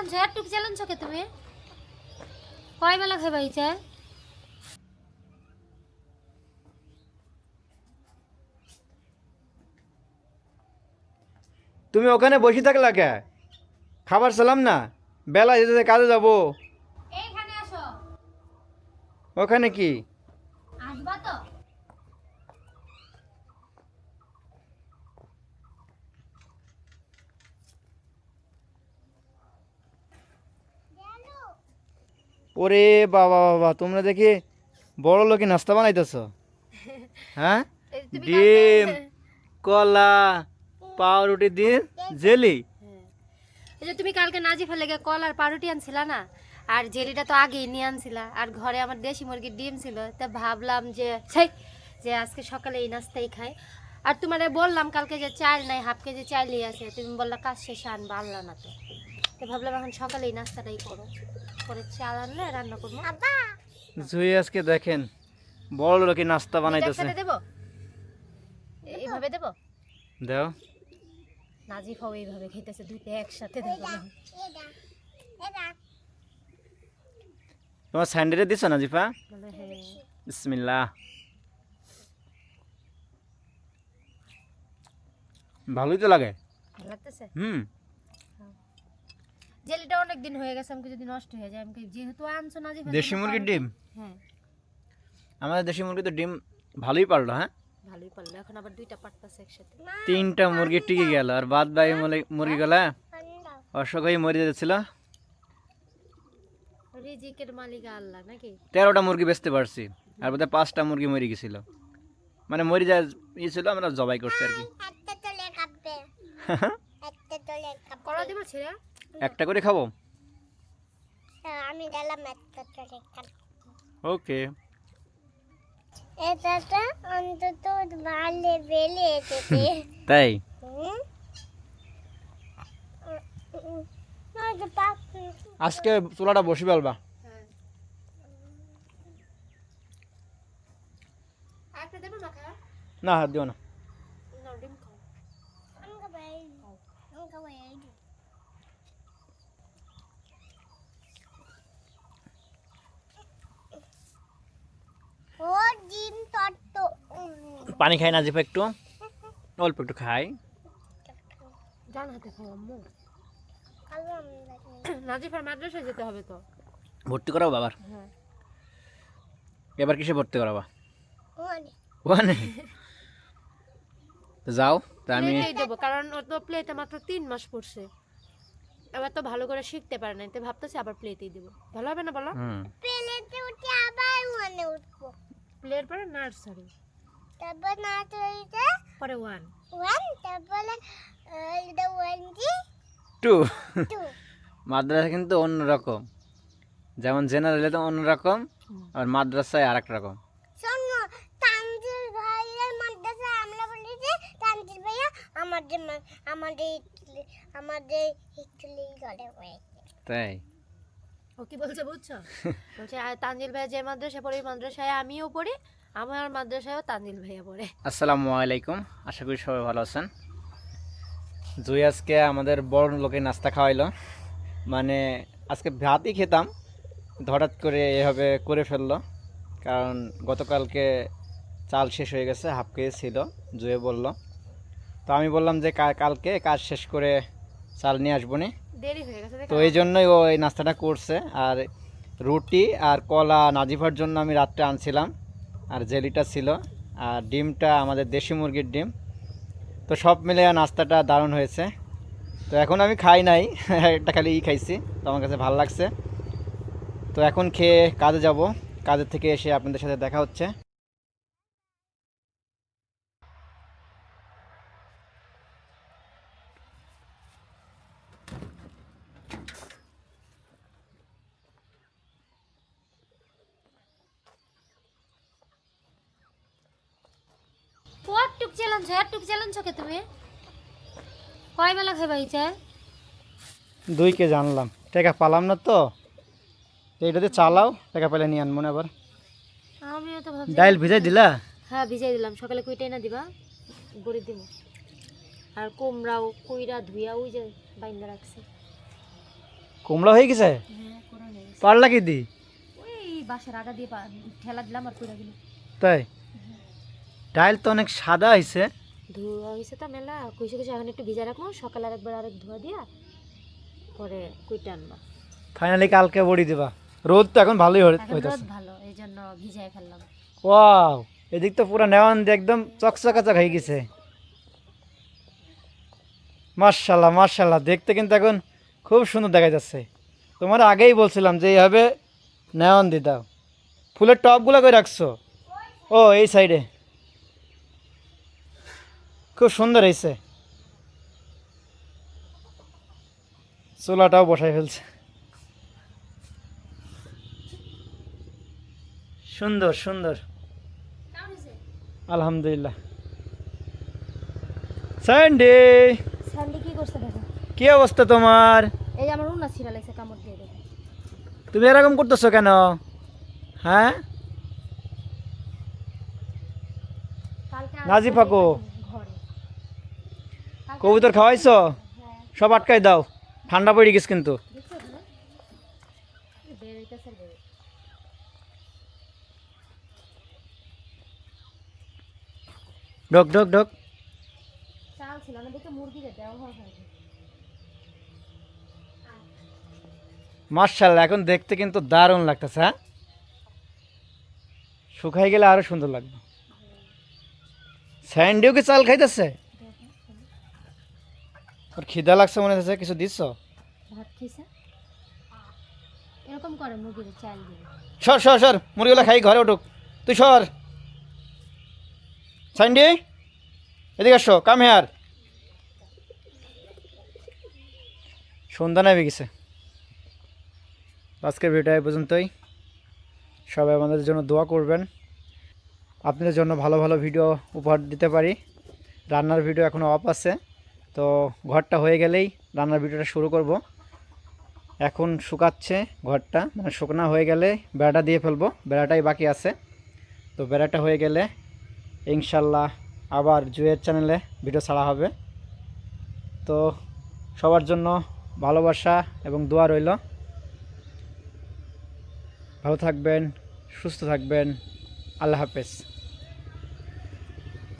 চালানছো একটুক চালানছো কে তুমি কয় বেলা খাইবা তুমি ওখানে বসে থাকলা কে? খাবার সালাম না? বেলা যেতে কাজে যাব। এইখানে আসো। ওখানে কি? আসবা তো? ওরে বাবা বাবা তোমরা দেখি বড় লোকে নাস্তা বানাইতেছ? হ্যাঁ? ডিম কলা পাউরুটি দিন জেলি। এই যে তুমি কালকে নাজিফা লেগে কল আর পাউরুটি আনছিলা না আর জেলিটা তো আগেই নিয়ে আনছিলা আর ঘরে আমার দেশি মুরগির ডিম ছিল তা ভাবলাম যে সেই যে আজকে সকালে এই নাস্তাই খাই। আর তোমারে বললাম কালকে যে চাল নাই হাফ কেজি চালই আছে তুমি বললা কাজ শেষে আনবা আনলা না তো। তো ভাবলাম এখন সকালে এই নাস্তাটাই করো। পরে চাল আনলে রান্না করব। জুই আজকে দেখেন বড় লোকে নাস্তা বানাইতেছে। একসাথে দেবো? এইভাবে দেবো? দাও। নাজিফাও এইভাবে খেতেছে দুইটা একসাথে দেবো তোমার স্যান্ডেলে দিছ না জিফা বলে বিসমিল্লাহ। ভালোই তো লাগে। হুম। জেলিটা অনেক দিন হয়ে গেছে আমাকে যদি নষ্ট হয়ে যায় আমাকে যেহেতু আনছো না যে দেশি মুরগির ডিম? হ্যাঁ। আমাদের দেশি মুরগি তো ডিম ভালোই পারল হ্যাঁ? ভালোই পারল এখন আবার দুইটা পারতাছে একসাথে। তিনটা মুরগি টিকে গেল আর বাদ বাকি মুরগিগুলা অসুখ হয়ে মরে যাচ্ছিল রিজিকের মালিক আল্লাহ নাকি? তেরোটা মুরগি বেচতে পারছি আর বোধহয় পাঁচটা মুরগি মরে গেছিল। মানে মরে যায় ই ছিল আমরা জবাই করছি আর কি। কড়া দিব ছেড়ে? একটা করে খাব? আমি গেলাম একটা চলে ওকে। এটাটা অন্তত ভালো বেলে এসেছে তাই? আজকে চুলাটা বসে ফেলবা। হ্যাঁ একটা দেবো না না হাত দিও না না ডিম খাও আমি খাব এই। আমি খাব এই। ও ডিম তত্ত্ব। পানি খাই না জিপা একটু। অল্প একটু হাতে খাও আম্মু। নাজিফার মাদ্রাসায় যেতে হবে তো। ভর্তি করাবো বাবার হ্যাঁ। এবার কিসে ভর্তি করাবা? যাও তা আমি দেবো কারণ ওর তো প্লেটে মাত্র তিন মাস পড়ছে। এবার তো ভালো করে শিখতে পারে না তাই ভাবতেছি আবার প্লেটেই দেবো। ভালো হবে না বলো? হুম। উঠে আবার ওখানে উঠবো। প্লেট পরে নার্সারি। তারপর না চলতে পরে ওয়ান ওয়ান তারপরে এটা ওয়ান জি টু টু মাদ্রাসা কিন্তু অন্যরকম যেমন জেনারেলে তো অন্যরকম আর মাদ্রাসায় আর এক রকম। শোনো তানজিল ভাইয়ের মাদ্রাসা আমরা বলি যে তানজিল ভাইয়া আমাদের মা- আমাদের ইটলি- আমাদের ইটলি করে হয়েছে। তাই? ও কি বলছে বুঝছ? বলছে তানজিল ভাইয়া যে মাদ্রাসায় পড়ে ওই মাদ্রাসায় আমিও পড়ি আমার মাদ্রাসায়ও তানজিল ভাইয়া পড়ে। আসসালামু আলাইকুম আশা করি সবাই ভালো আছেন। জুই আজকে আমাদের বড় লোকে নাস্তা খাওয়াইলো। মানে আজকে ভাতই খেতাম হঠাৎ করে এভাবে করে ফেলল। কারণ গতকালকে চাল শেষ হয়ে গেছে হাফ কেজি ছিল জুয়ে বলল। তো আমি বললাম যে কালকে কাজ শেষ করে চাল নিয়ে আসব নি। দেরি হয়ে গেছে তো এই জন্যই ও এই নাস্তাটা করছে। আর রুটি আর কলা নাজিফার জন্য আমি রাত্রে আনছিলাম। আর জেলিটা ছিল। আর ডিমটা আমাদের দেশি মুরগির ডিম। তো সব মিলে নাস্তাটা দারুণ হয়েছে। তো এখন আমি খাই নাই একটা খালি ই খাইছি। তো আমার কাছে ভালো লাগছে। তো এখন খেয়ে কাজে যাব। কাজের থেকে এসে আপনাদের সাথে দেখা হচ্ছে। কটটুক চালানছো একটুক চালানছো কে তুমি কয় বেলা খাইবা দুই কে জানলাম টাকা পালাম না তো। এইটাতে চালাও টাকা পেলে নিয়ে আনব না আবার। আমিও তো ভাবছি ডাইল ভিজাই দিলা? হ্যাঁ ভিজাই দিলাম। সকালে কুইটাই না দিবা গড়ি দিব আর কুমড়াও কুইরা ধুইয়া ওই যে বাইন্দা রাখছি। কুমড়া হয়ে গেছে? হ্যাঁ হয়ে গেছে। পারলা কি দি? ওই বাসার আগা দিয়ে পা- ঠেলা দিলাম আর পুরা গেল তাই? ডাইল তো অনেক সাদা হয়েছে ধোয়া হয়েছে তো মেলা। কুইসে কুইসে এখন একটু ভিজা রাখব সকালে আরেকবার আরেক ধোয়া দিয়া পরে কুইটা আনবা। ফাইনালি কালকে বড়ি দিবা। রোদ তো এখন ভালোই হইতাছে। ভালো এই জন্য ভিজাই ফেললাম। ওয়াও এদিক তো পুরো নেওয়ান দিয়ে একদম চকচকাচক হয়ে গেছে। মার্শাল্লাহ মার্শাল্লাহ দেখতে কিন্তু এখন খুব সুন্দর দেখা যাচ্ছে তোমার আগেই বলছিলাম যে এইভাবে নেওয়ান দিয়ে দাও। ফুলের টপগুলো করে রাখছো? ও এই সাইডে খুব সুন্দর হয়েছে। চুলাটাও বসাই ফেলছে। সুন্দর সুন্দর। আলহামদুলিল্লাহ। স্যান্ডি স্যান্ডি কি করছে দেখো? কি অবস্থা তোমার? এই আমার উন্না ছিঁড়া লাগছে কামড় দিয়ে দেখো। তুমি এরকম করতেছো কেন? হ্যাঁ? কালকে নাজি ফাকো ঘরে কবুতর খাওয়াইছো? সব আটকাই দাও। ঠান্ডা পড়ে গেছে কিন্তু। ঢোক ঢোক ঢোক। মার্শাল্লাহ এখন দেখতে কিন্তু দারুণ লাগতেছে হ্যাঁ? শুকাই গেলে আরও সুন্দর লাগবে। স্যান্ডিও কি চাল খাইতেছে? ওর খিদা লাগছে মনে হচ্ছে কিছু দিচ্ছ? ভাত খেয়েছে এরকম করে মুরগিরে চাল দিয়ে। সর সর সর মুরগিগুলো খাই ঘরে উঠুক। তুই সর। স্যান্ডি এদিকে আসো কাম হেয়ার। সন্ধ্যা নেমে গেছে। আজকের ভিডিও এই পর্যন্তই। সবাই আমাদের জন্য দোয়া করবেন। আপনাদের জন্য ভালো ভালো ভিডিও উপহার দিতে পারি। রান্নার ভিডিও এখনও অফ আছে। তো ঘরটা হয়ে গেলেই রান্নার ভিডিওটা শুরু করব। এখন শুকাচ্ছে ঘরটা মানে শুকনা হয়ে গেলে বেড়াটা দিয়ে ফেলব, বেড়াটাই বাকি আছে। তো বেড়াটা হয়ে গেলে ইনশাল্লাহ আবার জুয়ের চ্যানেলে ভিডিও ছাড়া হবে। তো সবার জন্য ভালোবাসা এবং দোয়া রইল। ভালো থাকবেন, সুস্থ থাকবেন। আল্লাহ হাফেজ।